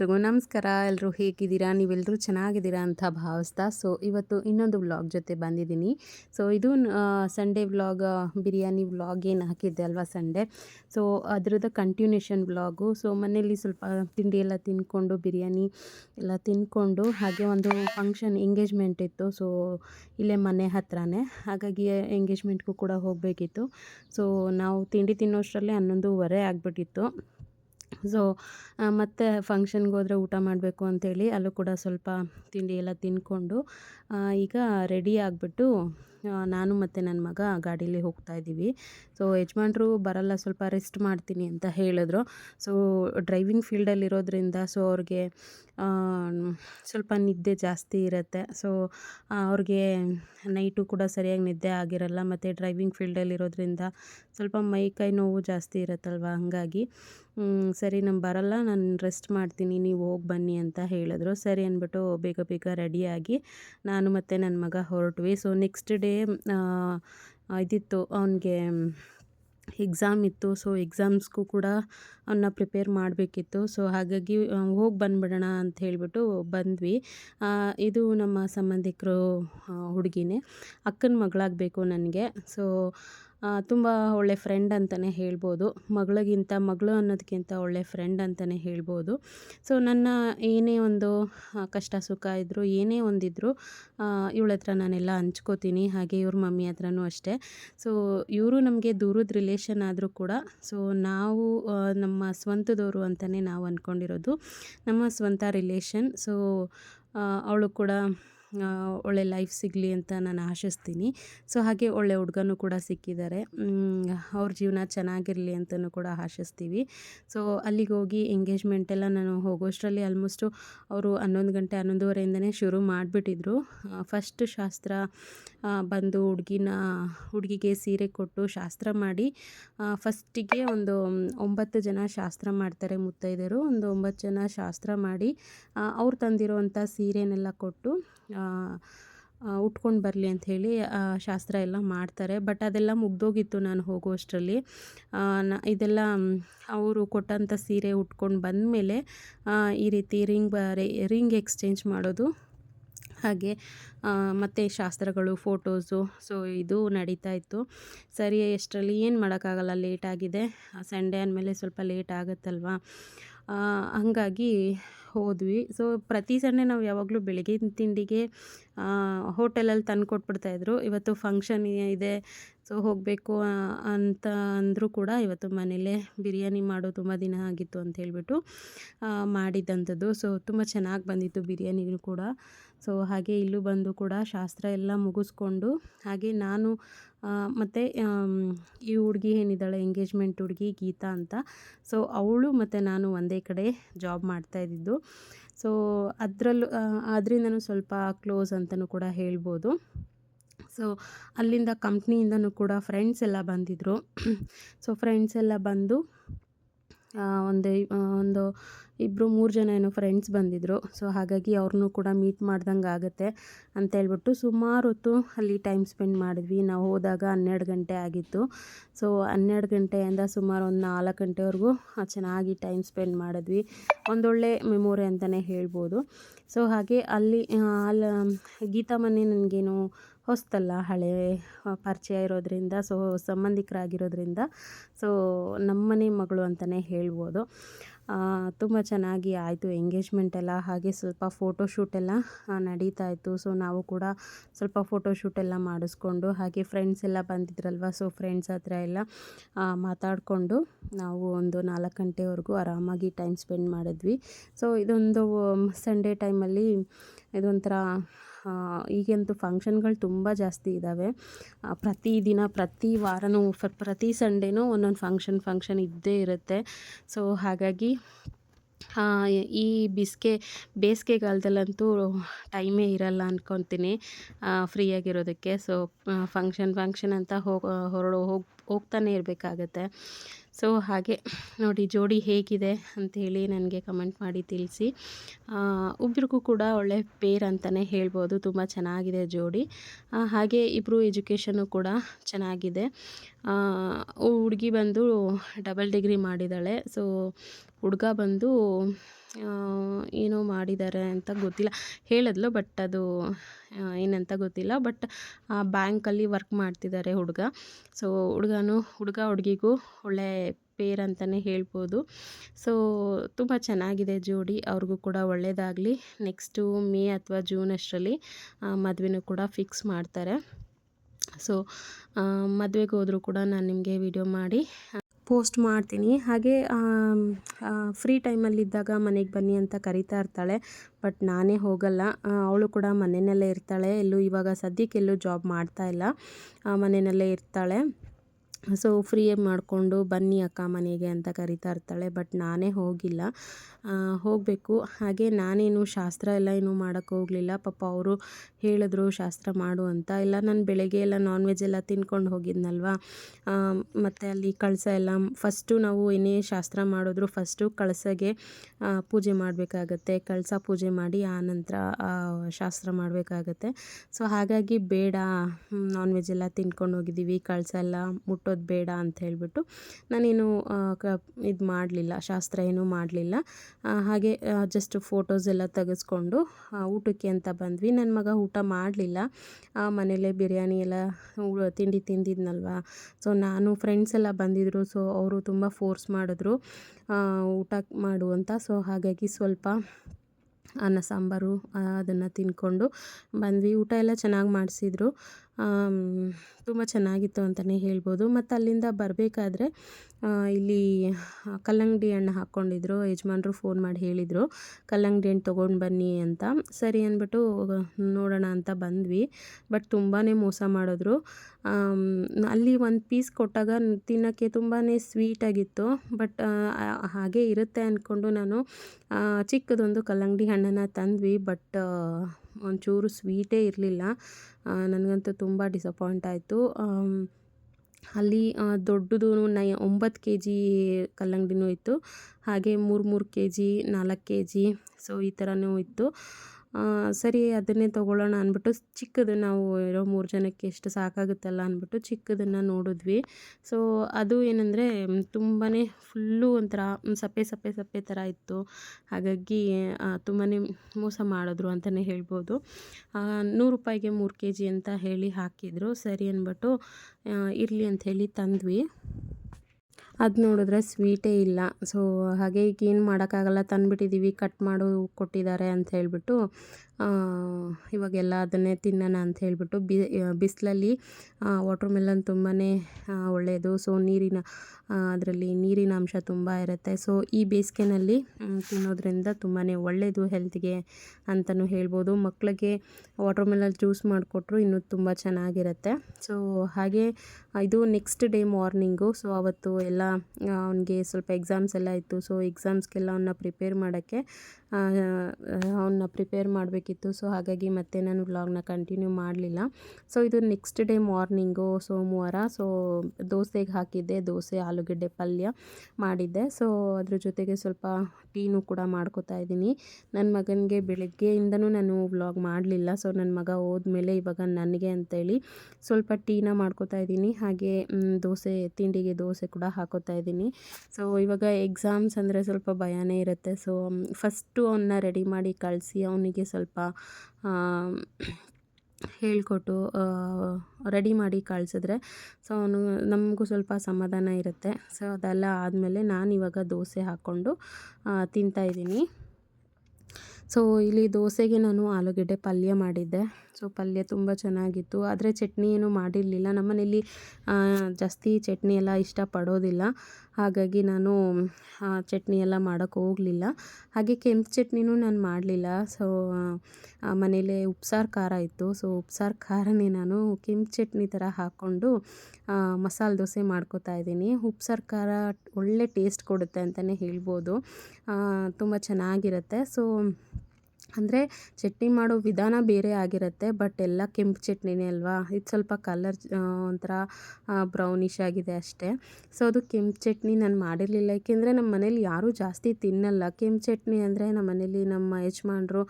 ಎಲ್ರಿಗೂ ನಮಸ್ಕಾರ. ಎಲ್ಲರೂ ಹೇಗಿದ್ದೀರಾ? ನೀವೆಲ್ಲರೂ ಚೆನ್ನಾಗಿದ್ದೀರಾ ಅಂತ ಭಾವಿಸ್ತಾ ಸೊ, ಇವತ್ತು ಇನ್ನೊಂದು ವ್ಲಾಗ್ ಜೊತೆ ಬಂದಿದ್ದೀನಿ. ಸೊ, ಇದು ಸಂಡೇ ವ್ಲಾಗ್ ಬಿರಿಯಾನಿ ವ್ಲಾಗ್ ಏನು ಹಾಕಿದ್ದೆ ಅಲ್ವಾ ಸಂಡೇ. ಸೊ, ಅದರದ್ದು ಕಂಟಿನ್ಯೂಷನ್ ವ್ಲಾಗು. ಸೊ, ಮನೆಯಲ್ಲಿ ಸ್ವಲ್ಪ ತಿಂಡಿ ಎಲ್ಲ ತಿಂದ್ಕೊಂಡು ಬಿರಿಯಾನಿ ಎಲ್ಲ ತಿಂದ್ಕೊಂಡು ಹಾಗೆ ಒಂದು ಫಂಕ್ಷನ್ ಎಂಗೇಜ್ಮೆಂಟ್ ಇತ್ತು. ಸೊ, ಇಲ್ಲೇ ಮನೆ ಹತ್ರನೇ. ಹಾಗಾಗಿ ಎಂಗೇಜ್ಮೆಂಟ್ಗೂ ಕೂಡ ಹೋಗಬೇಕಿತ್ತು. ಸೊ, ನಾವು ತಿಂಡಿ ತಿನ್ನೋಷ್ಟರಲ್ಲೇ ಹನ್ನೊಂದೂವರೆ ಆಗಿಬಿಟ್ಟಿತ್ತು. ಸೊ ಮತ್ತು ಫಂಕ್ಷನ್ಗೆ ಹೋದರೆ ಊಟ ಮಾಡಬೇಕು ಅಂಥೇಳಿ ಅಲ್ಲೂ ಕೂಡ ಸ್ವಲ್ಪ ತಿಂಡಿ ಎಲ್ಲ ತಿಂದ್ಕೊಂಡು ಈಗ ರೆಡಿ ಆಗಿಬಿಟ್ಟು ನಾನು ಮತ್ತು ನನ್ನ ಮಗ ಗಾಡೀಲಿ ಹೋಗ್ತಾ ಇದ್ದೀವಿ ಸೊ ಯಜಮಾನ್ರು ಬರಲ್ಲ, ಸ್ವಲ್ಪ ರೆಸ್ಟ್ ಮಾಡ್ತೀನಿ ಅಂತ ಹೇಳಿದ್ರು. ಸೊ ಡ್ರೈವಿಂಗ್ ಫೀಲ್ಡಲ್ಲಿರೋದ್ರಿಂದ ಸೊ ಅವ್ರಿಗೆ ಸ್ವಲ್ಪ ನಿದ್ದೆ ಜಾಸ್ತಿ ಇರುತ್ತೆ. ಸೊ ಅವ್ರಿಗೆ ನೈಟು ಕೂಡ ಸರಿಯಾಗಿ ನಿದ್ದೆ ಆಗಿರಲ್ಲ, ಮತ್ತು ಡ್ರೈವಿಂಗ್ ಫೀಲ್ಡಲ್ಲಿರೋದ್ರಿಂದ ಸ್ವಲ್ಪ ಮೈ ಕೈ ನೋವು ಜಾಸ್ತಿ ಇರುತ್ತಲ್ವ? ಹಾಗಾಗಿ ಸರಿ ನಾನು ಬರಲ್ಲ, ನಾನು ರೆಸ್ಟ್ ಮಾಡ್ತೀನಿ, ನೀವು ಹೋಗಿ ಬನ್ನಿ ಅಂತ ಹೇಳಿದ್ರು. ಸರಿ ಅಂದ್ಬಿಟ್ಟು ಬೇಗ ಬೇಗ ರೆಡಿಯಾಗಿ ನಾನು ಮತ್ತು ನನ್ನ ಮಗ ಹೊರಟ್ವಿ. ಸೊ ನೆಕ್ಸ್ಟ್ ಡೇ ಇದಿತ್ತು, ಅವನಿಗೆ ಎಕ್ಸಾಮ್ ಇತ್ತು. ಸೊ ಎಕ್ಸಾಮ್ಸ್ಗೂ ಕೂಡ ಅವನ್ನ ಪ್ರಿಪೇರ್ ಮಾಡಬೇಕಿತ್ತು. ಸೊ ಹಾಗಾಗಿ ಹೋಗಿ ಬಂದುಬಿಡೋಣ ಅಂತ ಹೇಳಿಬಿಟ್ಟು ಬಂದ್ವಿ. ಇದು ನಮ್ಮ ಸಂಬಂಧಿಕರು ಹುಡುಗಿನೇ. ಅಕ್ಕನ ಮಗಳಾಗಬೇಕು ನನಗೆ. ಸೊ ತುಂಬ ಒಳ್ಳೆ ಫ್ರೆಂಡ್ ಅಂತಲೇ ಹೇಳ್ಬೋದು. ಮಗಳಿಗಿಂತ ಮಗಳು ಅನ್ನೋದಕ್ಕಿಂತ ಒಳ್ಳೆ ಫ್ರೆಂಡ್ ಅಂತಲೇ ಹೇಳ್ಬೋದು. ಸೊ ನನ್ನ ಏನೇ ಒಂದು ಕಷ್ಟ ಸುಖ ಇದ್ದರೂ ಏನೇ ಒಂದಿದ್ರು ಇವಳ ಹತ್ರ ನಾನೆಲ್ಲ ಹಂಚ್ಕೋತೀನಿ. ಹಾಗೆ ಇವ್ರ ಮಮ್ಮಿ ಹತ್ರನೂ ಅಷ್ಟೇ. ಸೊ ಇವರು ನಮಗೆ ದೂರದ ರಿಲೇಷನ್ ಆದರೂ ಕೂಡ ಸೊ ನಾವು ನಮ್ಮ ಸ್ವಂತದವರು ಅಂತಲೇ ನಾವು ಅಂದ್ಕೊಂಡಿರೋದು ನಮ್ಮ ಸ್ವಂತ ರಿಲೇಷನ್ ಸೊ ಅವಳು ಕೂಡ ಒಳ್ಳೆ ಲೈಫ್ ಸಿಗಲಿ ಅಂತ ನಾನು ಆಶಿಸ್ತೀನಿ. ಸೊ ಹಾಗೆ ಒಳ್ಳೆ ಹುಡುಗನೂ ಕೂಡ ಸಿಕ್ಕಿದ್ದಾರೆ. ಅವ್ರ ಜೀವನ ಚೆನ್ನಾಗಿರಲಿ ಅಂತಲೂ ಕೂಡ ಆಶಿಸ್ತೀವಿ. ಸೊ ಅಲ್ಲಿಗೆ ಹೋಗಿ ಎಂಗೇಜ್ಮೆಂಟ್ ಎಲ್ಲ ನಾನು ಹೋಗೋಷ್ಟರಲ್ಲಿ ಆಲ್ಮೋಸ್ಟು ಅವರು ಹನ್ನೊಂದು ಗಂಟೆ, ಹನ್ನೊಂದುವರೆಯಿಂದನೇ ಶುರು ಮಾಡಿಬಿಟ್ಟಿದ್ರು. ಫಸ್ಟ್ ಶಾಸ್ತ್ರ ಬಂದು ಹುಡುಗಿನ, ಹುಡುಗಿಗೆ ಸೀರೆ ಕೊಟ್ಟು ಶಾಸ್ತ್ರ ಮಾಡಿ ಫಸ್ಟಿಗೆ ಒಂದು ಒಂಬತ್ತು ಜನ ಶಾಸ್ತ್ರ ಮಾಡ್ತಾರೆ ಮುತ್ತೈದೆಯರು. ಒಂದು ಒಂಬತ್ತು ಜನ ಶಾಸ್ತ್ರ ಮಾಡಿ ಅವ್ರು ತಂದಿರೋವಂಥ ಸೀರೆನೆಲ್ಲ ಕೊಟ್ಟು ಉಟ್ಕೊಂಡು ಬರಲಿ ಅಂಥೇಳಿ ಶಾಸ್ತ್ರ ಎಲ್ಲ ಮಾಡ್ತಾರೆ. ಬಟ್ ಅದೆಲ್ಲ ಮುಗ್ದೋಗಿತ್ತು ನಾನು ಹೋಗುವಷ್ಟರಲ್ಲಿ. ನ, ಇದೆಲ್ಲ ಅವರು ಕೊಟ್ಟಂಥ ಸೀರೆ ಉಟ್ಕೊಂಡು ಬಂದಮೇಲೆ ಈ ರೀತಿ ರಿಂಗ್ ರಿಂಗ್ ಎಕ್ಸ್ಚೇಂಜ್ ಮಾಡೋದು. ಹಾಗೆ ಮತ್ತು ಶಾಸ್ತ್ರಗಳು, ಫೋಟೋಸು, ಸೊ ಇದು ನಡೀತಾ ಇತ್ತು. ಸರಿ, ಎಷ್ಟರಲ್ಲಿ ಏನು ಮಾಡೋಕ್ಕಾಗಲ್ಲ ಲೇಟಾಗಿದೆ ಸಂಡೇ ಅಂದಮೇಲೆ ಸ್ವಲ್ಪ ಲೇಟ್ ಆಗುತ್ತಲ್ವ? ಹಾಗಾಗಿ ಹೋದ್ವಿ. ಸೊ ಪ್ರತಿ ಸಂಡೇ ನಾವು ಯಾವಾಗಲೂ ಬೆಳಗಿನ ತಿಂಡಿಗೆ ಹೋಟೆಲಲ್ಲಿ ತಂದು ಕೊಟ್ಬಿಡ್ತಾಯಿದ್ರು ಇವತ್ತು ಫಂಕ್ಷನ್ ಇದೆ ಸೊ ಹೋಗಬೇಕು ಅಂತ ಅಂದರೂ ಕೂಡ ಇವತ್ತು ಮನೇಲೇ ಬಿರಿಯಾನಿ ಮಾಡೋ ತುಂಬ ದಿನ ಆಗಿತ್ತು ಅಂತ ಹೇಳಿಬಿಟ್ಟು ಮಾಡಿದ್ದಂಥದ್ದು ಸೊ ತುಂಬ ಚೆನ್ನಾಗಿ ಬಂದಿತ್ತು ಬಿರಿಯಾನಿನೂ ಕೂಡ. ಸೊ ಹಾಗೆ ಇಲ್ಲೂ ಬಂದು ಕೂಡ ಶಾಸ್ತ್ರ ಎಲ್ಲ ಮುಗಿಸ್ಕೊಂಡು, ಹಾಗೆ ನಾನು ಮತ್ತು ಈ ಹುಡುಗಿ ಏನಿದ್ದಾಳೆ, ಎಂಗೇಜ್ಮೆಂಟ್ ಹುಡುಗಿ ಗೀತಾ ಅಂತ. ಸೊ ಅವಳು ಮತ್ತು ನಾನು ಒಂದೇ ಕಡೆ ಜಾಬ್ ಮಾಡ್ತಾ ಇದ್ದಿದ್ದು. ಸೊ ಅದರಲ್ಲೂ ಅದರಿಂದನೂ ಸ್ವಲ್ಪ ಕ್ಲೋಸ್ ಅಂತಲೂ ಕೂಡ ಹೇಳ್ಬೋದು. ಸೊ ಅಲ್ಲಿಂದ ಕಂಪ್ನಿಯಿಂದನೂ ಕೂಡ ಫ್ರೆಂಡ್ಸ್ ಎಲ್ಲ ಬಂದಿದ್ದರು ಸೊ ಫ್ರೆಂಡ್ಸ್ ಎಲ್ಲ ಬಂದು ಒಂದು ಒಂದು ಇಬ್ಬರು ಮೂರು ಜನ ಏನೋ ಫ್ರೆಂಡ್ಸ್ ಬಂದಿದ್ದರು ಸೊ ಹಾಗಾಗಿ ಅವ್ರನ್ನೂ ಕೂಡ ಮೀಟ್ ಮಾಡ್ದಂಗೆ ಆಗುತ್ತೆ ಅಂತ ಹೇಳ್ಬಿಟ್ಟು ಸುಮಾರು ಹೊತ್ತು ಅಲ್ಲಿ ಟೈಮ್ ಸ್ಪೆಂಡ್ ಮಾಡಿದ್ವಿ. ನಾವು ಹೋದಾಗ ಹನ್ನೆರಡು ಗಂಟೆ ಆಗಿತ್ತು. ಸೊ ಹನ್ನೆರಡು ಗಂಟೆಯಿಂದ ಸುಮಾರು ಒಂದು ನಾಲ್ಕು ಗಂಟೆವರೆಗೂ ಚೆನ್ನಾಗಿ ಟೈಮ್ ಸ್ಪೆಂಡ್ ಮಾಡಿದ್ವಿ. ಒಂದೊಳ್ಳೆ ಮೆಮೊರಿ ಅಂತಲೇ ಹೇಳ್ಬೋದು. ಸೊ ಹಾಗೆ ಅಲ್ಲಿ ಅಲ್ಲಿ ಗೀತಾ ಮನೆ ನನಗೇನು ಹೊಸ್ತಲ್ಲ, ಹಳೆ ಪರಿಚಯ ಇರೋದರಿಂದ, ಸೊ, ಸಂಬಂಧಿಕರಾಗಿರೋದ್ರಿಂದ. ಸೊ, ನಮ್ಮನೆ ಮಗಳು ಅಂತಲೇ ಹೇಳ್ಬೋದು. ತುಂಬ ಚೆನ್ನಾಗಿ ಆಯಿತು ಎಂಗೇಜ್ಮೆಂಟ್ ಎಲ್ಲ, ಹಾಗೆ ಸ್ವಲ್ಪ ಫೋಟೋಶೂಟ್ ಎಲ್ಲ ನಡೀತಾ ಇತ್ತು. ಸೊ, ನಾವು ಕೂಡ ಸ್ವಲ್ಪ ಫೋಟೋಶೂಟ್ ಎಲ್ಲ ಮಾಡಿಸ್ಕೊಂಡು, ಹಾಗೆ ಫ್ರೆಂಡ್ಸ್ ಎಲ್ಲ ಬಂದಿದ್ರಲ್ವ, ಸೊ, ಫ್ರೆಂಡ್ಸ್ ಹತ್ರ ಎಲ್ಲ ಮಾತಾಡಿಕೊಂಡು ನಾವು ಒಂದು ನಾಲ್ಕು ಗಂಟೆವರೆಗೂ ಆರಾಮಾಗಿ ಟೈಮ್ ಸ್ಪೆಂಡ್ ಮಾಡಿದ್ವಿ. ಸೊ, ಇದೊಂದು ಸಂಡೇ ಟೈಮಲ್ಲಿ ಇದೊಂಥರ ಈಗಂತೂ ಫಂಕ್ಷನ್ಗಳು ತುಂಬ ಜಾಸ್ತಿ ಇದ್ದಾವೆ ಪ್ರತಿದಿನ ಪ್ರತಿ ವಾರವೂ ಪ್ರತಿ ಸಂಡೇನೂ ಒಂದೊಂದು ಫಂಕ್ಷನ್ ಫಂಕ್ಷನ್ ಇದ್ದೇ ಇರುತ್ತೆ. ಸೊ ಹಾಗಾಗಿ ಈ ಬಿಸಿಗೆ ಬೇಸಿಗೆಗಾಲದಲ್ಲಂತೂ ಟೈಮೇ ಇರಲ್ಲ ಅಂದ್ಕೊತೀನಿ ಫ್ರೀಯಾಗಿರೋದಕ್ಕೆ. ಸೊ ಫಂಕ್ಷನ್ ಫಂಕ್ಷನ್ ಅಂತ ಹೋಗಿ ಹೊರಡೋ, ಹೋಗಿ, ಹೋಗ್ತಾನೆ ಇರಬೇಕಾಗತ್ತೆ. ಸೊ ಹಾಗೆ ನೋಡಿ ಜೋಡಿ ಹೇಗಿದೆ ಅಂಥೇಳಿ ನನಗೆ ಕಮೆಂಟ್ ಮಾಡಿ ತಿಳಿಸಿ. ಒಬ್ರಿಗೂ ಕೂಡ ಒಳ್ಳೆ ಪೇರ್ ಅಂತಲೇ ಹೇಳ್ಬೋದು. ತುಂಬ ಚೆನ್ನಾಗಿದೆ ಜೋಡಿ. ಹಾಗೆ ಇಬ್ಬರು ಎಜುಕೇಷನು ಕೂಡ ಚೆನ್ನಾಗಿದೆ. ಹುಡುಗಿ ಬಂದು ಡಬಲ್ ಡಿಗ್ರಿ ಮಾಡಿದ್ದಾಳೆ. ಸೊ ಹುಡುಗ ಬಂದು ಏನೋ ಮಾಡಿದ್ದಾರೆ ಅಂತ ಗೊತ್ತಿಲ್ಲ. ಹೇಳಿದ್ಲು ಬಟ್ ಅದು ಏನಂತ ಗೊತ್ತಿಲ್ಲ. ಬಟ್ ಬ್ಯಾಂಕಲ್ಲಿ ವರ್ಕ್ ಮಾಡ್ತಿದ್ದಾರೆ ಹುಡುಗ. ಸೊ ಹುಡುಗನು, ಹುಡುಗ ಹುಡುಗಿಗೂ ಒಳ್ಳೆ ಪೇರ್ ಅಂತಲೇ ಹೇಳ್ಬೋದು. ಸೊ ತುಂಬ ಚೆನ್ನಾಗಿದೆ ಜೋಡಿ. ಅವ್ರಿಗೂ ಕೂಡ ಒಳ್ಳೆಯದಾಗಲಿ ನೆಕ್ಸ್ಟು ಮೇ ಅಥವಾ ಜೂನ್ ಅಷ್ಟರಲ್ಲಿ ಮದುವೆನೂ ಕೂಡ ಫಿಕ್ಸ್ ಮಾಡ್ತಾರೆ. ಸೊ ಮದುವೆಗೆ ಹೋದರೂ ಕೂಡ ನಾನು ನಿಮಗೆ ವಿಡಿಯೋ ಮಾಡಿ ಪೋಸ್ಟ್ ಮಾಡ್ತೀನಿ. ಹಾಗೆ ಫ್ರೀ ಟೈಮಲ್ಲಿದ್ದಾಗ ಮನೆಗೆ ಬನ್ನಿ ಅಂತ ಕರಿತಾ ಇರ್ತಾಳೆ ಬಟ್ ನಾನೇ ಹೋಗಲ್ಲ. ಅವಳು ಕೂಡ ಮನೆಯಲ್ಲೇ ಇರ್ತಾಳೆ. ಎಲ್ಲೂ ಇವಾಗ ಸದ್ಯಕ್ಕೆ ಎಲ್ಲೂ ಜಾಬ್ ಮಾಡ್ತಾ ಇಲ್ಲ. ಮನೆಯಲ್ಲೇ ಇರ್ತಾಳೆ. ಸೊ ಫ್ರೀ ಮಾಡಿಕೊಂಡು ಬನ್ನಿ ಅಕ್ಕ ಮನೆಗೆ ಅಂತ ಕರಿತಾ ಇರ್ತಾಳೆ, ಬಟ್ ನಾನೇ ಹೋಗಿಲ್ಲ. ಹೋಗಬೇಕು. ಹಾಗೆ ನಾನೇನು ಶಾಸ್ತ್ರ ಎಲ್ಲ ಏನೂ ಮಾಡೋಕ್ಕೆ ಹೋಗಲಿಲ್ಲ. ಪಾಪ ಅವರು ಹೇಳಿದ್ರು ಶಾಸ್ತ್ರ ಮಾಡು ಅಂತ. ಇಲ್ಲ, ನಾನು ಬೆಳಗ್ಗೆ ಎಲ್ಲ ನಾನ್ ವೆಜ್ ಎಲ್ಲ ತಿನ್ಕೊಂಡು ಹೋಗಿದ್ನಲ್ವ? ಮತ್ತು ಅಲ್ಲಿ ಕಳಸ ಎಲ್ಲ ಫಸ್ಟು ನಾವು ಏನೇ ಶಾಸ್ತ್ರ ಮಾಡಿದ್ರು ಫಸ್ಟು ಕಳಸಗೆ ಪೂಜೆ ಮಾಡಬೇಕಾಗತ್ತೆ. ಕಳಸ ಪೂಜೆ ಮಾಡಿ ಆ ನಂತರ ಶಾಸ್ತ್ರ ಮಾಡಬೇಕಾಗತ್ತೆ. ಸೊ ಹಾಗಾಗಿ ಬೇಡ. ನಾನ್ ವೆಜ್ ಎಲ್ಲ ತಿನ್ಕೊಂಡು ಹೋಗಿದ್ದೀವಿ. ಕಳಸ ಎಲ್ಲ ಮುಟ್ಟೋದು ಬೇಡ ಅಂತ ಹೇಳಿಬಿಟ್ಟು ನಾನೇನು ಕ, ಇದು ಮಾಡಲಿಲ್ಲ, ಶಾಸ್ತ್ರ ಏನೂ ಮಾಡಲಿಲ್ಲ. ಹಾಗೆ ಜಸ್ಟ್ ಫೋಟೋಸ್ ಎಲ್ಲ ತೆಗೆಸ್ಕೊಂಡು ಊಟಕ್ಕೆ ಅಂತ ಬಂದ್ವಿ. ನನ್ನ ಮಗ ಊಟ ಮಾಡಲಿಲ್ಲ. ಮನೇಲೇ ಬಿರಿಯಾನಿ ಎಲ್ಲ ತಿಂಡಿ ತಿಂದಿದ್ನಲ್ವ? ಸೊ ನಾನು ಫ್ರೆಂಡ್ಸ್ ಎಲ್ಲ ಬಂದಿದ್ದರು ಸೊ ಅವರು ತುಂಬ ಫೋರ್ಸ್ ಮಾಡಿದ್ರು ಊಟ ಮಾಡು ಅಂತ ಸೊ ಹಾಗಾಗಿ ಸ್ವಲ್ಪ ಅನ್ನ ಸಾಂಬಾರು ಅದನ್ನು ತಿಂದ್ಕೊಂಡು ಬಂದ್ವಿ. ಊಟ ಎಲ್ಲ ಚೆನ್ನಾಗಿ ಮಾಡಿಸಿದ್ರು. ತುಂಬ ಚೆನ್ನಾಗಿತ್ತು ಅಂತಲೇ ಹೇಳ್ಬೋದು. ಮತ್ತು ಅಲ್ಲಿಂದ ಬರಬೇಕಾದ್ರೆ ಇಲ್ಲಿ ಕಲ್ಲಂಗಡಿ ಹಣ್ಣು ಹಾಕ್ಕೊಂಡಿದ್ರು ಯಜಮಾನ್ರು ಫೋನ್ ಮಾಡಿ ಹೇಳಿದರು. ಕಲ್ಲಂಗಡಿ ಹಣ್ಣು ತೊಗೊಂಡು ಬನ್ನಿ ಅಂತ. ಸರಿ ಅಂದ್ಬಿಟ್ಟು ನೋಡೋಣ ಅಂತ ಬಂದ್ವಿ. ಬಟ್ ತುಂಬಾ ಮೋಸ ಮಾಡಿದ್ರು. ಅಲ್ಲಿ ಒಂದು ಪೀಸ್ ಕೊಟ್ಟಾಗ ತಿನ್ನೋಕ್ಕೆ ತುಂಬಾ ಸ್ವೀಟಾಗಿತ್ತು ಬಟ್ ಹಾಗೆ ಇರುತ್ತೆ ಅಂದ್ಕೊಂಡು ನಾನು ಚಿಕ್ಕದೊಂದು ಕಲ್ಲಂಗಡಿ ಹಣ್ಣನ್ನು ತಂದ್ವಿ. ಬಟ್ ಒಂಚೂರು ಸ್ವೀಟೇ ಇರಲಿಲ್ಲ. ನನಗಂತೂ ತುಂಬ ಡಿಸಪಾಯಿಂಟ್ ಆಯಿತು. ಅಲ್ಲಿ ದೊಡ್ಡದು ನೈ, ಒಂಬತ್ತು ಕೆ ಜಿ ಕಲ್ಲಂಗಡಿನೂ ಇತ್ತು. ಹಾಗೆ ಮೂರು ಮೂರು ಕೆ ಜಿ ನಾಲ್ಕು ಕೆ ಜಿ ಸೊ ಈ ಥರನೂ ಇತ್ತು. ಸರಿ ಅದನ್ನೇ ತೊಗೊಳ್ಳೋಣ ಅಂದ್ಬಿಟ್ಟು ಚಿಕ್ಕದು ನಾವು ಇರೋ ಮೂರು ಜನಕ್ಕೆ ಎಷ್ಟು ಸಾಕಾಗುತ್ತಲ್ಲ ಅಂದ್ಬಿಟ್ಟು ಚಿಕ್ಕದನ್ನು ನೋಡಿದ್ವಿ. ಸೊ ಅದು ಏನಂದರೆ ತುಂಬಾ ಫುಲ್ಲು ಒಂಥರ ಸಪ್ಪೆ ಸಪ್ಪೆ ಸಪ್ಪೆ ಥರ ಇತ್ತು. ಹಾಗಾಗಿ ತುಂಬಾ ಮೋಸ ಮಾಡಿದ್ರು ಅಂತಲೇ ಹೇಳ್ಬೋದು. ನೂರು ರೂಪಾಯಿಗೆ ಮೂರು ಕೆ ಜಿ ಅಂತ ಹೇಳಿ ಹಾಕಿದರು. ಸರಿ ಅಂದ್ಬಿಟ್ಟು ಇರಲಿ ಹೇಳಿ ತಂದ್ವಿ. ಅದು ನೋಡಿದ್ರೆ ಸ್ವೀಟೇ ಇಲ್ಲ. ಸೊ ಹಾಗೆ ಈಗ ಏನು ಮಾಡೋಕ್ಕಾಗಲ್ಲ ತಂದುಬಿಟ್ಟಿದ್ದೀವಿ ಕಟ್ ಮಾಡು, ಕೊಟ್ಟಿದ್ದಾರೆ ಅಂತ ಹೇಳಿಬಿಟ್ಟು ಇವಾಗೆಲ್ಲ ಅದನ್ನೇ ತಿನ್ನೋಣ ಅಂತ ಹೇಳಿಬಿಟ್ಟು ಬಿಸಿಲಲ್ಲಿ ವಾಟರ್ ಮೆಲನ್ ತುಂಬಾ ಒಳ್ಳೆಯದು ಸೊ, ನೀರಿನ ಅದರಲ್ಲಿ ನೀರಿನ ಅಂಶ ತುಂಬ ಇರುತ್ತೆ. ಸೊ, ಈ ಬೇಸಿಗೆನಲ್ಲಿ ತಿನ್ನೋದ್ರಿಂದ ತುಂಬಾ ಒಳ್ಳೆಯದು ಹೆಲ್ತ್ಗೆ ಅಂತಲೂ ಹೇಳ್ಬೋದು. ಮಕ್ಕಳಿಗೆ ವಾಟರ್ ಮೆಲನ್ ಜ್ಯೂಸ್ ಮಾಡಿಕೊಟ್ರು ಇನ್ನೂ ತುಂಬ ಚೆನ್ನಾಗಿರುತ್ತೆ. ಸೊ, ಹಾಗೆ, ಇದು ನೆಕ್ಸ್ಟ್ ಡೇ ಮಾರ್ನಿಂಗು. ಸೊ, ಅವತ್ತು ಎಲ್ಲ ಅವನಿಗೆ ಸ್ವಲ್ಪ ಎಕ್ಸಾಮ್ಸ್ ಎಲ್ಲ ಇತ್ತು. ಸೊ, ಎಕ್ಸಾಮ್ಸ್ಗೆಲ್ಲ ಅವನ್ನ ಪ್ರಿಪೇರ್ ಮಾಡೋಕ್ಕೆ ಅವನ್ನ ಪ್ರಿಪೇರ್ ಮಾಡಬೇಕಿತ್ತು ಸೊ ಹಾಗಾಗಿ ಮತ್ತೆ ನಾನು ವ್ಲಾಗ್ನ ಕಂಟಿನ್ಯೂ ಮಾಡಲಿಲ್ಲ. ಸೊ ಇದು ನೆಕ್ಸ್ಟ್ ಡೇ ಮಾರ್ನಿಂಗು ಸೋಮವಾರ ಸೊ ದೋಸೆಗೆ ಹಾಕಿದ್ದೆ. ದೋಸೆ, ಆಲೂಗಡ್ಡೆ ಪಲ್ಯ ಮಾಡಿದ್ದೆ. ಸೊ ಅದ್ರ ಜೊತೆಗೆ ಸ್ವಲ್ಪ ಟೀನು ಕೂಡ ಮಾಡ್ಕೋತಾ ಇದ್ದೀನಿ. ನನ್ನ ಮಗನಿಗೆ ಬೆಳಗ್ಗೆಯಿಂದನೂ ನಾನು ವ್ಲಾಗ್ ಮಾಡಲಿಲ್ಲ. ಸೊ ನನ್ನ ಮಗ ಹೋದ್ಮೇಲೆ ಇವಾಗ ನನಗೆ ಅಂತೇಳಿ ಸ್ವಲ್ಪ ಟೀನ ಮಾಡ್ಕೋತಾ ಇದ್ದೀನಿ. ಹಾಗೆ ದೋಸೆ, ತಿಂಡಿಗೆ ದೋಸೆ ಕೂಡ ಹಾಕೋತಾ ಇದ್ದೀನಿ. ಸೊ ಇವಾಗ ಎಕ್ಸಾಮ್ಸ್ ಅಂದರೆ ಸ್ವಲ್ಪ ಭಯನೇ ಇರುತ್ತೆ. ಸೊ ಫಸ್ಟು ಅವನ್ನ ರೆಡಿ ಮಾಡಿ ಕಳಿಸಿ, ಅವನಿಗೆ ಸ್ವಲ್ಪ ಹೇಳಿಕೊಟ್ಟು ರೆಡಿ ಮಾಡಿ ಕಳಿಸಿದ್ರೆ ಸೊ ಅವನು, ನಮಗೂ ಸ್ವಲ್ಪ ಸಮಾಧಾನ ಇರುತ್ತೆ. ಸೊ ಅದೆಲ್ಲ ಆದಮೇಲೆ ನಾನು ಇವಾಗ ದೋಸೆ ಹಾಕ್ಕೊಂಡು ತಿಂತಾಯಿದ್ದೀನಿ ಸೊ ಇಲ್ಲಿ ದೋಸೆಗೆ ನಾನು ಆಲೂಗೆಡ್ಡೆ ಪಲ್ಯ ಮಾಡಿದ್ದೆ. ಸೊ ಪಲ್ಯ ತುಂಬ ಚೆನ್ನಾಗಿತ್ತು. ಆದರೆ ಚಟ್ನಿ ಏನು ಮಾಡಿರಲಿಲ್ಲ. ನಮ್ಮನೇಲಿ ಜಾಸ್ತಿ ಚಟ್ನಿ ಎಲ್ಲ ಇಷ್ಟಪಡೋದಿಲ್ಲ. ಹಾಗಾಗಿ ನಾನು ಚಟ್ನಿ ಎಲ್ಲ ಮಾಡೋಕ್ಕೆ ಹೋಗಲಿಲ್ಲ. ಹಾಗೆ ಕೆಂಪು ಚಟ್ನಿನೂ ನಾನು ಮಾಡಲಿಲ್ಲ. ಸೊ ಮನೇಲೇ ಉಪ್ಸಾರು ಖಾರ ಇತ್ತು. ಸೊ, ಉಪ್ಸಾರು ಖಾರನೇ ನಾನು ಕೆಂಪು ಚಟ್ನಿ ಥರ ಹಾಕ್ಕೊಂಡು ಮಸಾಲೆ ದೋಸೆ ಮಾಡ್ಕೋತಾ ಇದ್ದೀನಿ. ಉಪ್ಸಾರು ಖಾರ ಒಳ್ಳೆ ಟೇಸ್ಟ್ ಕೊಡುತ್ತೆ ಅಂತಲೇ ಹೇಳ್ಬೋದು. ತುಂಬ ಚೆನ್ನಾಗಿರುತ್ತೆ. ಸೊ ಅಂದರೆ ಚಟ್ನಿ ಮಾಡೋ ವಿಧಾನ ಬೇರೆ ಆಗಿರುತ್ತೆ ಬಟ್ ಎಲ್ಲ ಕೆಂಪು ಚಟ್ನಿನೇ ಅಲ್ವಾ? ಇದು ಸ್ವಲ್ಪ ಕಲರ್ ಒಂಥರ ಬ್ರೌನಿಷ್ ಆಗಿದೆ ಅಷ್ಟೇ. ಸೊ ಅದು ಕೆಂಪು ಚಟ್ನಿ ನಾನು ಮಾಡಿರಲಿಲ್ಲ ಏಕೆಂದರೆ ನಮ್ಮ ಮನೇಲಿ ಯಾರೂ ಜಾಸ್ತಿ ತಿನ್ನಲ್ಲ. ಕೆಂಪು ಚಟ್ನಿ ಅಂದರೆ ನಮ್ಮ ಮನೇಲಿ ನಮ್ಮ ಯಜಮಾನ್ರು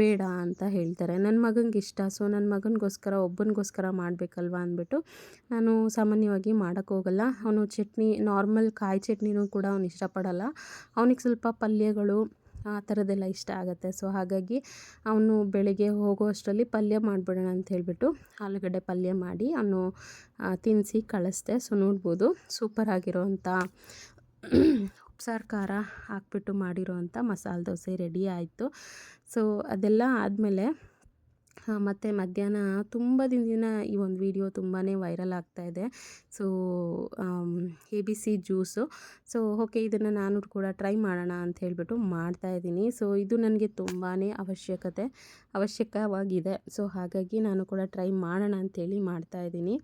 ಬೇಡ ಅಂತ ಹೇಳ್ತಾರೆ. ನನ್ನ ಮಗನಿಗೆ ಇಷ್ಟ ಸೊ ನನ್ನ ಮಗನಿಗೋಸ್ಕರ, ಒಬ್ಬನಿಗೋಸ್ಕರ ಮಾಡಬೇಕಲ್ವಾ ಅಂದ್ಬಿಟ್ಟು ನಾನು ಸಾಮಾನ್ಯವಾಗಿ ಮಾಡೋಕ್ಕೋಗಲ್ಲ ಅವನು ಚಟ್ನಿ ನಾರ್ಮಲ್ ಕಾಯಿ ಚಟ್ನಿನೂ ಕೂಡ ಅವ್ನು ಇಷ್ಟಪಡಲ್ಲ. ಅವನಿಗೆ ಸ್ವಲ್ಪ ಪಲ್ಯಗಳು ಆ ಥರದ್ದೆಲ್ಲ ಇಷ್ಟ ಆಗುತ್ತೆ. ಸೊ ಹಾಗಾಗಿ ಅವನು ಬೆಳಿಗ್ಗೆ ಹೋಗೋ ಅಷ್ಟರಲ್ಲಿ ಪಲ್ಯ ಮಾಡಿಬಿಡೋಣ ಅಂತ ಹೇಳಿಬಿಟ್ಟು ಆಲೂಗಡ್ಡೆ ಪಲ್ಯ ಮಾಡಿ ಅವನು ತಿನ್ನಿಸಿ ಕಳಿಸ್ದೆ. ಸೊ ನೋಡ್ಬೋದು. ಸೂಪರ್ ಆಗಿರೋವಂಥ ಉಪ್ಸಾರು ಖಾರ ಹಾಕ್ಬಿಟ್ಟು ಮಾಡಿರೋವಂಥ ಮಸಾಲೆ ದೋಸೆ ರೆಡಿ ಆಯಿತು. ಸೊ ಅದೆಲ್ಲ ಆದಮೇಲೆ ಮತ್ತು ಮಧ್ಯಾಹ್ನ ತುಂಬ ದಿನದಿಂದ ಈ ಒಂದು ವಿಡಿಯೋ ತುಂಬಾ ವೈರಲ್ ಆಗ್ತಾಯಿದೆ so A B C juice so okay ಇದನ್ನು ನಾನು ಕೂಡ ಟ್ರೈ ಮಾಡೋಣ ಅಂತ ಹೇಳಿಬಿಟ್ಟು ಮಾಡ್ತಾಯಿದ್ದೀನಿ ಸೊ ಇದು ನನಗೆ ತುಂಬಾ ಅವಶ್ಯಕತೆ, ಅವಶ್ಯಕವಾಗಿದೆ. ಸೊ ಹಾಗಾಗಿ ನಾನು ಕೂಡ ಟ್ರೈ ಮಾಡೋಣ ಅಂಥೇಳಿ ಮಾಡ್ತಾಯಿದ್ದೀನಿ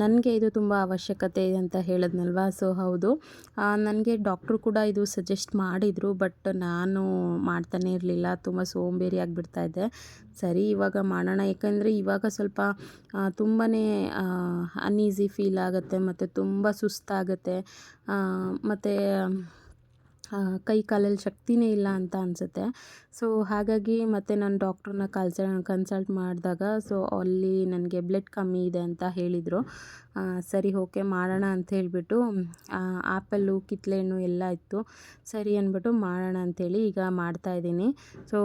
ನನಗೆ ಇದು ತುಂಬ ಅವಶ್ಯಕತೆ ಅಂತ ಹೇಳಿದ್ನಲ್ವ? ಸೊ ಹೌದು. ನನಗೆ ಡಾಕ್ಟ್ರು ಕೂಡ ಇದು ಸಜೆಸ್ಟ್ ಮಾಡಿದರು ಬಟ್ ನಾನು ಮಾಡ್ತಾನೆ ಇರಲಿಲ್ಲ. ತುಂಬ ಸೋಂಬೇರಿ ಆಗಿಬಿಡ್ತಾಯಿದ್ದೆ ಸರಿ, ಇವಾಗ ಮಾಡೋಣ. ಯಾಕಂದರೆ ಇವಾಗ ಸ್ವಲ್ಪ ತುಂಬಾ ಅನ್ಈಸಿ ಫೀಲ್ ಆಗುತ್ತೆ, ಮತ್ತು ತುಂಬ ಸುಸ್ತಾಗುತ್ತೆ. ಮತ್ತು ಕೈ ಕಾಲಲ್ಲಿ ಶಕ್ತಿನೇ ಇಲ್ಲ ಅಂತ ಅನಿಸುತ್ತೆ. ಸೊ ಹಾಗಾಗಿ ಮತ್ತು ನಾನು ಡಾಕ್ಟ್ರನ್ನ ಕಲ್ಸ ಕನ್ಸಲ್ಟ್ ಮಾಡಿದಾಗ ಸೊ ಅಲ್ಲಿ ನನಗೆ ಬ್ಲಡ್ ಕಮ್ಮಿ ಇದೆ ಅಂತ ಹೇಳಿದರು. ಸರಿ ಓಕೆ ಮಾಡೋಣ ಅಂತ ಹೇಳಿಬಿಟ್ಟು ಆ್ಯಪಲ್ಲು ಕಿತ್ಳೆಹಣ್ಣು ಎಲ್ಲ ಇತ್ತು. ಸರಿ ಅಂದ್ಬಿಟ್ಟು ಮಾಡೋಣ ಅಂಥೇಳಿ ಈಗ ಮಾಡ್ತಾಯಿದ್ದೀನಿ ಸೊ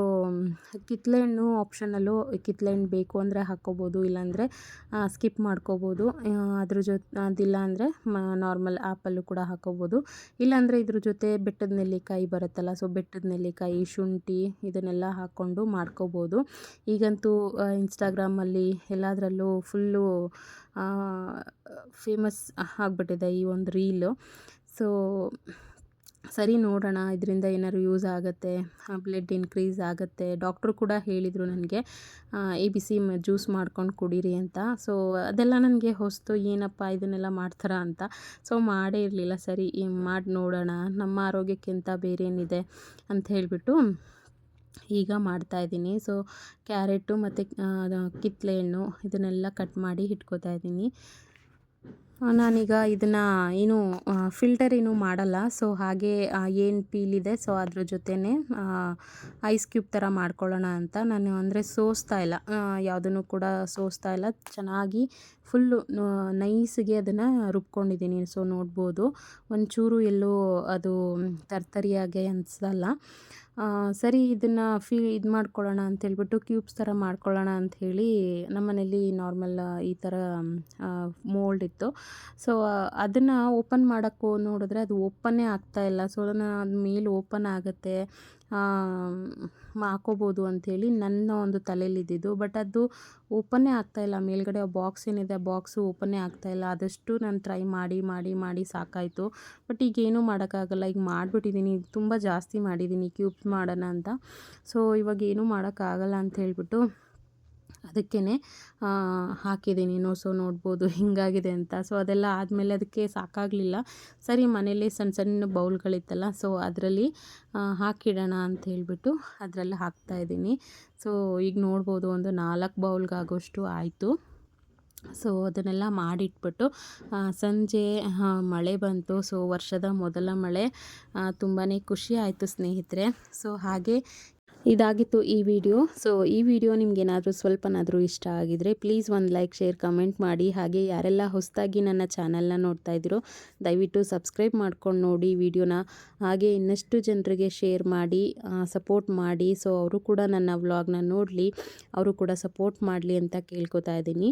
ಕಿತ್ಲೆ ಹಣ್ಣು ಆಪ್ಷನಲ್ಲೂ ಕಿತ್ಲೆ ಹಣ್ಣು ಬೇಕು ಅಂದರೆ ಹಾಕ್ಕೋಬೋದು, ಇಲ್ಲಾಂದರೆ ಸ್ಕಿಪ್ ಮಾಡ್ಕೋಬೋದು. ಅದ್ರ ಜೊತೆ ಅದಿಲ್ಲ ಅಂದರೆ ನಾರ್ಮಲ್ ಆ್ಯಪಲ್ಲು ಕೂಡ ಹಾಕ್ಕೋಬೋದು. ಇಲ್ಲಾಂದರೆ ಇದ್ರ ಜೊತೆ ಬೆಟ್ಟದ ನೆಲ್ಲಿಕಾಯಿ ಬರುತ್ತಲ್ಲ ಸೊ ಬೆಟ್ಟದ ನೆಲ್ಲಿಕಾಯಿ, ಶುಂಠಿ ಇದನ್ನೆಲ್ಲ ಹಾಕ್ಕೊಂಡು ಮಾಡ್ಕೋಬೋದು. ಈಗಂತೂ ಇನ್ಸ್ಟಾಗ್ರಾಮಲ್ಲಿ ಎಲ್ಲದರಲ್ಲೂ ಫುಲ್ಲು ಫೇಮಸ್ ಆಗಿಬಿಟ್ಟಿದೆ ಈ ಒಂದು ರೀಲು ಸೊ ಸರಿ ನೋಡೋಣ, ಇದರಿಂದ ಏನಾದ್ರು ಯೂಸ್ ಆಗುತ್ತೆ ಬ್ಲಡ್ ಇನ್ಕ್ರೀಸ್ ಆಗುತ್ತೆ. ಡಾಕ್ಟ್ರು ಕೂಡ ಹೇಳಿದರು ನನಗೆ ಎ ಬಿ ಸಿ ಜ್ಯೂಸ್ ಮಾಡ್ಕೊಂಡು ಕುಡೀರಿ ಅಂತ. ಸೊ ಅದೆಲ್ಲ ನನಗೆ ಹೊಸ್ತು, ಏನಪ್ಪ ಇದನ್ನೆಲ್ಲ ಮಾಡ್ತಾರಾ ಅಂತ. ಸೊ ಮಾಡೇ ಇರಲಿಲ್ಲ. ಸರಿ ಮಾಡಿ ನೋಡೋಣ. ನಮ್ಮ ಆರೋಗ್ಯಕ್ಕಿಂತ ಬೇರೆ ಏನಿದೆ ಅಂತ ಹೇಳಿಬಿಟ್ಟು ಈಗ ಮಾಡ್ತಾಯಿದ್ದೀನಿ ಸೊ ಕ್ಯಾರೆಟು ಮತ್ತು ಕಿತ್ತಳೆ ಹಣ್ಣು ಇದನ್ನೆಲ್ಲ ಕಟ್ ಮಾಡಿ ಇಟ್ಕೋತಾ ಇದ್ದೀನಿ. ನಾನೀಗ ಇದನ್ನು ಏನು ಫಿಲ್ಟರ್ ಏನು ಮಾಡಲ್ಲ. ಸೊ ಹಾಗೆ ಏನು ಪೀಲಿದೆ ಸೊ ಅದ್ರ ಜೊತೆನೇ ಐಸ್ ಕ್ಯೂಬ್ ಥರ ಮಾಡ್ಕೊಳ್ಳೋಣ ಅಂತ. ನಾನು ಅಂದರೆ ಸೋಸ್ತಾ ಇಲ್ಲ. ಯಾವುದನ್ನು ಕೂಡ ಸೋಸ್ತಾ ಇಲ್ಲ. ಚೆನ್ನಾಗಿ ಫುಲ್ಲು ನೈಸಿಗೆ ಅದನ್ನು ರುಬ್ಕೊಂಡಿದ್ದೀನಿ. ಸೊ ನೋಡ್ಬೋದು. ಒಂಚೂರು ಎಲ್ಲೂ ಅದು ತರ್ತರಿಯಾಗೆ ಅನಿಸಲ್ಲ. ಸರಿ ಇದನ್ನು ಫೀ ಇದು ಮಾಡ್ಕೊಳ್ಳೋಣ ಅಂತೇಳ್ಬಿಟ್ಟು ಕ್ಯೂಬ್ಸ್ ಥರ ಮಾಡ್ಕೊಳ್ಳೋಣ ಅಂಥೇಳಿ ನಮ್ಮನೇಲಿ ನಾರ್ಮಲ್ ಈ ಥರ ಮೋಲ್ಡ್ ಇತ್ತು. ಸೊ ಅದನ್ನು ಓಪನ್ ಮಾಡೋಕ್ಕೂ ನೋಡಿದ್ರೆ ಅದು ಓಪನ್ನೇ ಆಗ್ತಾಯಿಲ್ಲ ಸೊ ಅದನ್ನು ಅದು ಮೇಲೆ ಓಪನ್ ಆಗುತ್ತೆ. ಹಾಕೋಬೋದು ಅಂಥೇಳಿ ನನ್ನ ಒಂದು ತಲೆಯಲ್ಲಿದ್ದಿದ್ದು. ಬಟ್ ಅದು ಓಪನ್ನೇ ಆಗ್ತಾಯಿಲ್ಲ ಮೇಲ್ಗಡೆ ಬಾಕ್ಸ್ ಏನಿದೆ, ಬಾಕ್ಸು ಓಪನ್ನೇ ಆಗ್ತಾಯಿಲ್ಲ ಆದಷ್ಟು ನಾನು ಟ್ರೈ ಮಾಡಿ ಮಾಡಿ ಮಾಡಿ ಸಾಕಾಯಿತು. ಬಟ್ ಈಗ ಏನೂ ಮಾಡೋಕ್ಕಾಗಲ್ಲ. ಈಗ ಮಾಡಿಬಿಟ್ಟಿದ್ದೀನಿ. ತುಂಬ ಜಾಸ್ತಿ ಮಾಡಿದ್ದೀನಿ. ಕ್ಯೂಬ್ ಮಾಡೋಣ ಅಂತ. ಸೊ, ಇವಾಗ ಏನೂ ಮಾಡೋಕ್ಕಾಗಲ್ಲ ಅಂತ ಹೇಳ್ಬಿಟ್ಟು ಅದಕ್ಕೇ ಹಾಕಿದ್ದೀನಿ. ನೋ, ಸೊ, ನೋಡ್ಬೋದು, ಹಿಂಗಾಗಿದೆ ಅಂತ. ಸೊ ಅದೆಲ್ಲ ಆದಮೇಲೆ ಅದಕ್ಕೆ ಸಾಕಾಗಲಿಲ್ಲ. ಸರಿ ಮನೇಲಿ ಸಣ್ಣ ಸಣ್ಣ ಬೌಲ್ಗಳಿತ್ತಲ್ಲ ಸೊ ಅದರಲ್ಲಿ ಹಾಕಿಡೋಣ ಅಂತ ಹೇಳಿಬಿಟ್ಟು ಅದರಲ್ಲಿ ಹಾಕ್ತಾ ಇದ್ದೀನಿ. ಸೊ ಈಗ ನೋಡ್ಬೋದು, ಒಂದು ನಾಲ್ಕು ಬೌಲ್ಗಾಗೋಷ್ಟು ಆಯಿತು. ಸೊ ಅದನ್ನೆಲ್ಲ ಮಾಡಿಟ್ಬಿಟ್ಟು ಸಂಜೆ ಮಳೆ ಬಂತು. ಸೊ ವರ್ಷದ ಮೊದಲ ಮಳೆ ತುಂಬಾ ಖುಷಿ ಆಯಿತು ಸ್ನೇಹಿತರೆ. ಸೊ ಹಾಗೆ ಇದಾಗಿತ್ತು ಈ ವಿಡಿಯೋ. ಸೊ ಈ ವಿಡಿಯೋ ನಿಮಗೇನಾದರೂ ಸ್ವಲ್ಪನಾದರೂ ಇಷ್ಟ ಆಗಿದ್ರೆ ಪ್ಲೀಸ್ ಒಂದು ಲೈಕ್ ಶೇರ್ ಕಮೆಂಟ್ ಮಾಡಿ. ಹಾಗೆ ಯಾರೆಲ್ಲ ಹೊಸದಾಗಿ ನನ್ನ ಚಾನಲ್ನ ನೋಡ್ತಾ ಇದ್ದೀರೋ, ದಯವಿಟ್ಟು ಸಬ್ಸ್ಕ್ರೈಬ್ ಮಾಡ್ಕೊಂಡು ನೋಡಿ ವಿಡಿಯೋನ. ಹಾಗೆ ಇನ್ನಷ್ಟು ಜನರಿಗೆ ಶೇರ್ ಮಾಡಿ ಸಪೋರ್ಟ್ ಮಾಡಿ. ಸೊ ಅವರು ಕೂಡ ನನ್ನ ವ್ಲಾಗ್ನ ನೋಡಲಿ, ಅವರು ಕೂಡ ಸಪೋರ್ಟ್ ಮಾಡಲಿ ಅಂತ ಕೇಳ್ಕೊತಾ ಇದ್ದೀನಿ.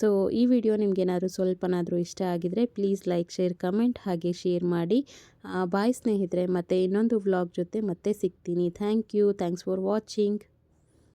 ಸೊ ಈ ವಿಡಿಯೋ ನಿಮಗೇನಾದರೂ ಸ್ವಲ್ಪನಾದರೂ ಇಷ್ಟ ಆಗಿದ್ರೆ ಪ್ಲೀಸ್ ಲೈಕ್ ಶೇರ್ ಕಮೆಂಟ್ ಹಾಗೆ ಶೇರ್ ಮಾಡಿ. ಬಾಯ್ ಸ್ನೇಹಿತರೆ ಮತ್ತು ಇನ್ನೊಂದು ವ್ಲಾಗ್ ಜೊತೆ ಮತ್ತೆ ಸಿಗ್ತೀನಿ. Thank you thanks for watching